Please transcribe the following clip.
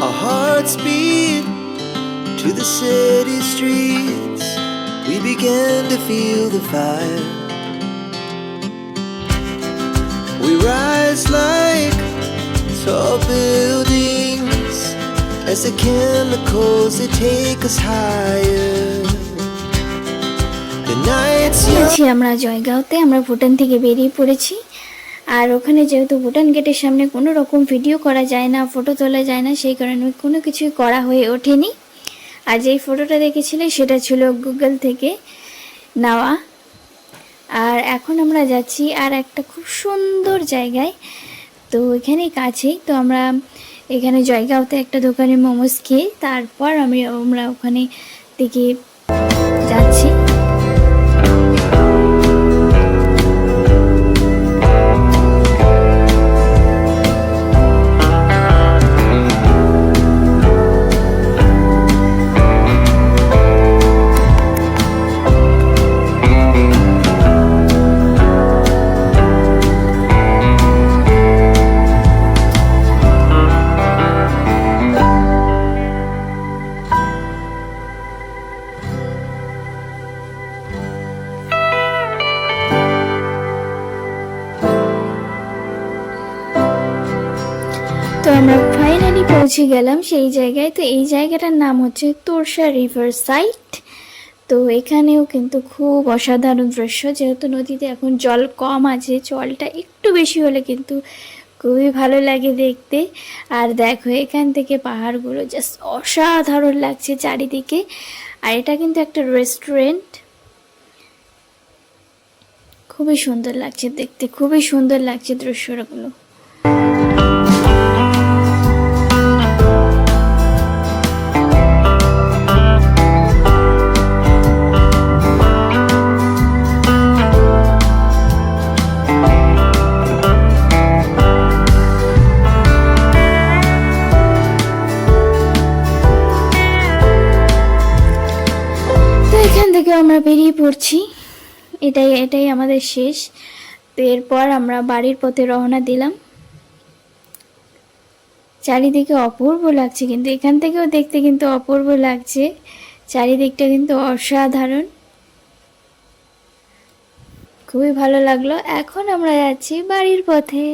Our hearts beat to the city streets. We began to feel the fire. We rise like tall buildings as the chemicals they take us higher. The nights young. আছি আমরা জয়গাঁওতে আমরা ভুটান থেকে বেরিয়ে পড়েছি আর ওখানে যেহেতু ভুটান গেটের সামনে কোনো রকম ভিডিও করা যায় না ফটো তোলা যায় না, সেই কারণে কোনো কিছুই করা হয়ে ওঠেনি। আর যেই ফটোটা দেখেছিলে সেটা ছিল গুগল থেকে নেওয়া। আর এখন আমরা যাচ্ছি আর একটা খুব সুন্দর জায়গায়। তো এখানে কাছেই তো আমরা এখানে জয়গাঁওতে একটা দোকানে মোমোস খেয়ে তারপর আমি আমরা ওখানে থেকে যাচ্ছি। তো আমরা ফাইনালি পৌঁছে গেলাম সেই জায়গায়। তো এই জায়গাটার নাম হচ্ছে তোরসা রিভার সাইট তো এখানেও কিন্তু খুব অসাধারণ দৃশ্য, যেহেতু নদীতে এখন জল কম আছে, জলটা একটু বেশি হলে কিন্তু খুবই ভালো লাগে দেখতে। আর দেখো, এখান থেকে পাহাড়গুলো জাস্ট অসাধারণ লাগছে চারিদিকে। আর এটা কিন্তু একটা রেস্টুরেন্ট খুবই সুন্দর লাগছে দেখতে, খুবই সুন্দর লাগছে দৃশ্যগুলো। আমরা বেরিয়ে পড়ছি। এটাই এটাই আমাদের শেষ। তো এরপর আমরা বাড়ির পথে রওনা দিলাম। চারিদিকে অপূর্ব লাগছে কিন্তু, এখান থেকেও দেখতে কিন্তু অপূর্ব লাগছে। চারিদিকটা কিন্তু অসাধারণ। খুবই ভালো লাগল। এখন আমরা যাচ্ছি বাড়ির পথে।